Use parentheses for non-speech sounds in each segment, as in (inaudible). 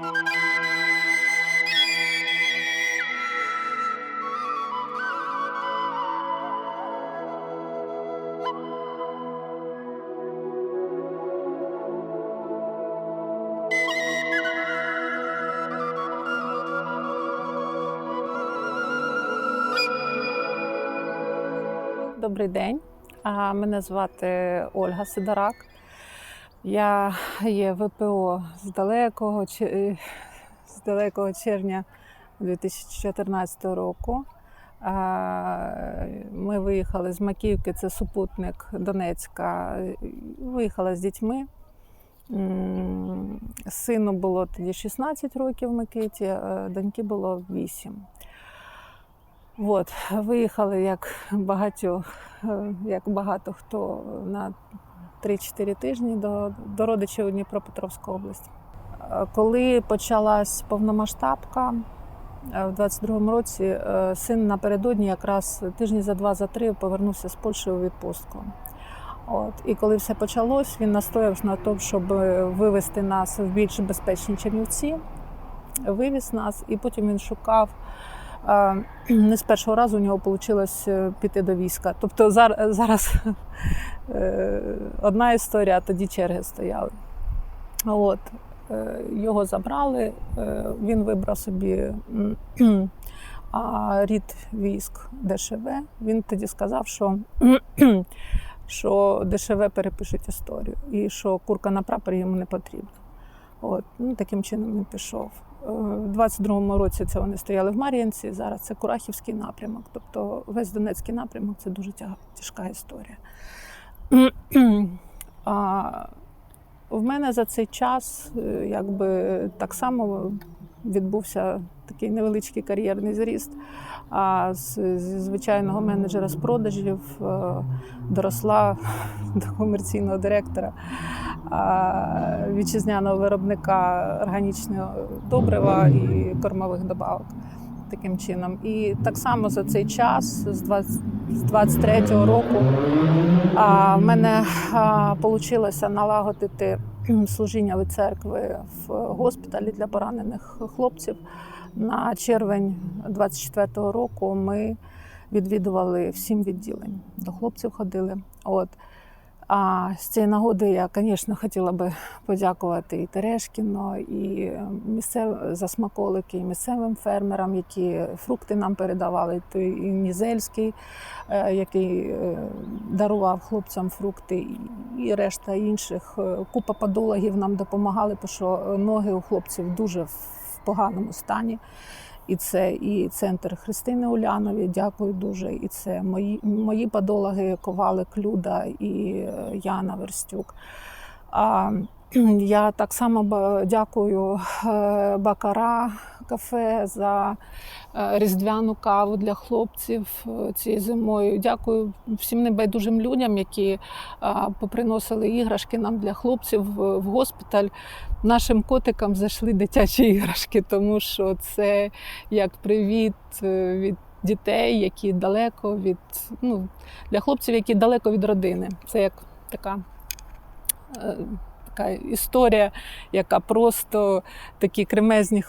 Добрий день. Мене звати Ольга Сидорак. Я є ВПО з далекого, з далекого червня 2014 року. Ми виїхали з Макіївки, це супутник Донецька. Виїхала з дітьми. Сину було тоді 16 років Микиті, доньки було 8. От, виїхали як багатьох, е, як багато хто на 3-4 тижні до, до родичів у Дніпропетровську область. Е, Коли почалась повномасштабка е, в 22-му році, е, син напередодні якраз тижні за два за три повернувся з Польщі у відпустку. От. І коли все почалось, він настояв на тому, щоб вивезти нас в більш безпечні Чернівці, вивіз нас, і потім він шукав. (clears throat) Не з першого разу у нього вийшло піти до війська. Тобто зар- зараз (laughs) е, одна історія, а тоді черги стояли. От. е, Його забрали, е, він вибрав собі (clears throat) рід військ ДШВ. Він тоді сказав, що, (clears throat) що ДШВ перепишуть історію і що курка на прапорі йому не потрібна. От. Ну, таким чином він пішов. Е, В 22-му році це вони стояли в Мар'їнці, зараз це Курахівський напрямок. Тобто весь Донецький напрямок це дуже тяжка історія. (clears throat) А в мене за цей час е, якби так само відбувся такий невеличкий кар'єрний зріст. А з звичайного менеджера з продажів е, доросла (laughs) до комерційного директора вітчизняного виробника органічного добрива і кормових добавок. Таким чином. І так само за цей час, з 20 з 23-го року, а, в мене вийшло налагодити служіння від церкви в госпіталі для поранених хлопців. На червень 24-го року ми відвідували всім відділень. До хлопців ходили. От. А з цієї нагоди я, звісно, хотіла би подякувати і Терешкіно, і місцев за смаколики, і місцевим фермерам, які фрукти нам передавали. І Нізельський, е, який е, дарував хлопцям фрукти, і решта інших. Е, Купа подологів нам допомагали, тому що ноги у хлопців дуже в поганому стані. І це і центр Христини Улянові, дякую дуже. І це мої, мої подологи Ковали Клюда і е, Яна Верстюк. А, я так само дякую е, Бакара кафе за е, різдвяну каву для хлопців е, цією зимою. Дякую всім небайдужим людям, які поприносили іграшки нам для хлопців в госпіталь. Нашим котикам зайшли дитячі іграшки, тому що це як привіт від дітей, які далеко від ну, для хлопців, які далеко від родини. Це як така. Така історія, яка просто такі кремезні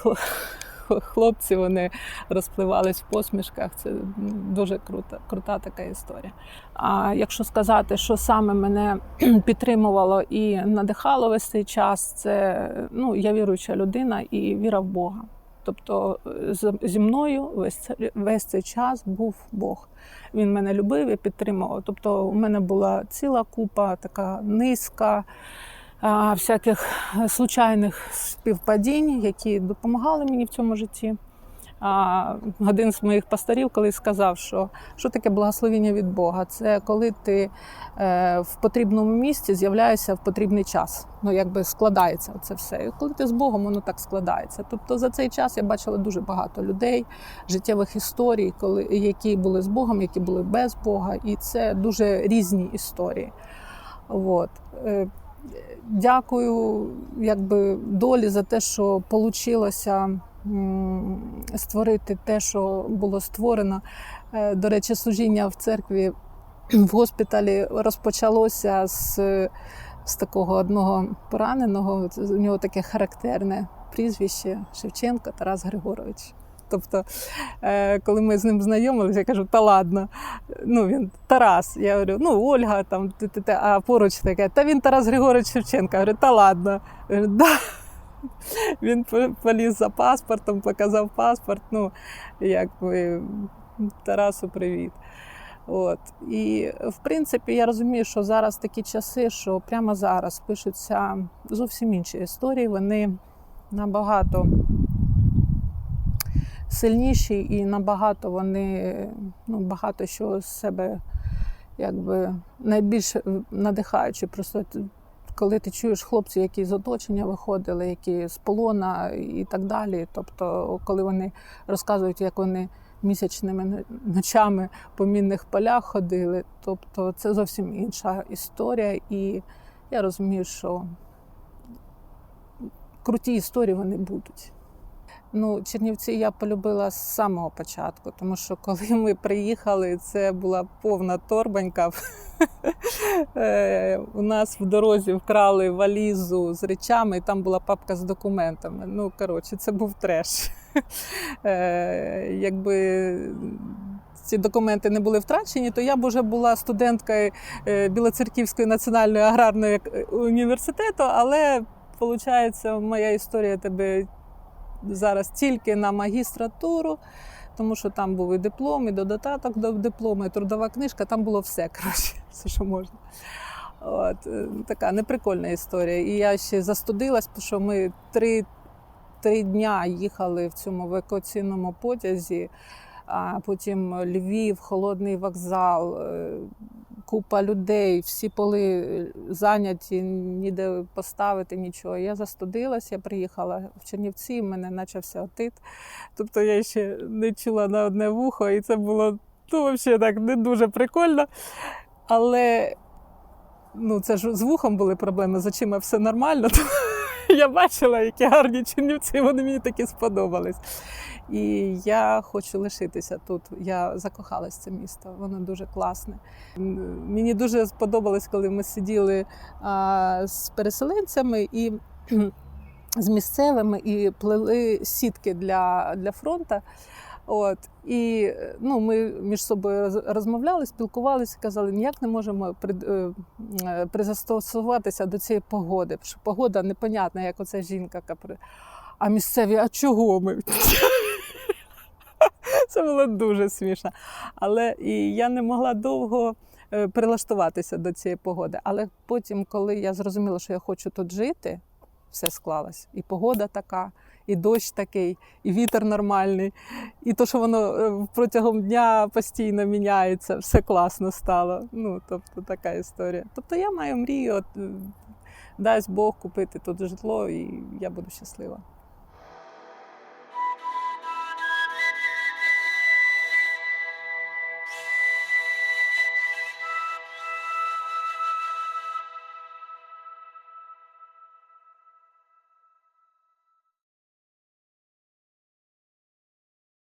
хлопці вони розпливались в посмішках. Це дуже крута, крута така історія. А якщо сказати, що саме мене (clears throat) підтримувало і надихало весь цей час, це ну, я віруюча людина і віра в Бога. Тобто е, зі мною весь весь цей час був Бог. Він мене любив і підтримував. Тобто, у мене була ціла купа така низка всяких случайних співпадінь, які допомагали мені в цьому житті. Один з моїх пасторів колись сказав, що що таке благословення від Бога? Це коли ти е, в потрібному місці з'являєшся в потрібний час. Ну, якби складається це все. І коли ти з Богом, воно так складається. Тобто за цей час я бачила дуже багато людей, життєвих історій, коли, які були з Богом, які були без Бога. І це дуже різні історії. От. Дякую якби, долі за те, що вийшло створити те, що було створено. Е, До речі, служіння в церкві в госпіталі розпочалося з з такого одного пораненого. У нього таке характерне прізвище Шевченко Тарас Григорович. Тобто, е, коли ми з ним знайомилися, я кажу, та ладно. Ну, він Тарас. Я говорю, ну, Ольга, там, а поруч таке, та він Тарас Григорович Шевченко. Я говорю, та ладно. Я говорю, да. Він поліз за паспортом, показав паспорт. Ну, якби Тарасу, привіт. От. І в принципі, я розумію, що зараз такі часи, що прямо зараз пишуться зовсім інші історії. Вони набагато сильніші і набагато вони ну, багато що з себе якби найбільш надихаючи. Просто коли ти чуєш хлопців, які з оточення виходили, які з полона і так далі. Тобто, коли вони розказують, як вони місячними ночами по мінних полях ходили, тобто це зовсім інша історія. І я розумію, що круті історії вони будуть. Ну, Чернівці я полюбила з самого початку, тому що коли (laughs) ми приїхали, це була повна торбанька. (laughs) Е, У нас в дорозі вкрали валізу з речами, і там була папка з документами. Ну, коротше, це був треш. (laughs) Е, Якби ці документи не були втрачені, то я б уже була студенткою е, Білоцерківської національної аграрної університету, але виходить, моя історія тебе зараз тільки на магістратуру, тому що там був і диплом, і додаток до диплому, і трудова книжка, там було все, (laughs) коротше, все, що можна. От, е, така неприкольна історія. І я ще застудилась, тому що ми три, три дня їхали в цьому евакуаційному потязі, а потім Львів, холодний вокзал, е, купа людей, всі поли зайняті, ніде поставити нічого. Я застудилась, я приїхала в Чернівці, в мене почався отит. Тобто я ще не чула на одне вухо, і це було ну, взагалі так не дуже прикольно. Але ну, це ж з вухом були проблеми, з очима все нормально. (laughs) (laughs) Я бачила, які гарні чинівці, вони мені такі сподобались. І я хочу лишитися тут. Я закохалась в це місто, воно дуже класне. Мені дуже сподобалось, коли ми сиділи а, з переселенцями і (clears throat) з місцевими і плели сітки для, для фронту. От і е, ну, ми між собою роз- розмовляли, спілкувалися, казали, ніяк не можемо при, е, е, до цієї погоди. Що погода непонятна, як оця жінка. яка при- А місцеві, а чого ми? Це було дуже смішно. Але і я не могла довго прилаштуватися до цієї погоди. Але потім, коли я зрозуміла, що я хочу тут жити, все склалось. І погода така, і дощ такий, і вітер нормальний, і то, що воно е, протягом дня постійно міняється, все класно стало. Ну, тобто така історія. Тобто я маю мрію, от, дасть Бог купити тут житло, і я буду щаслива.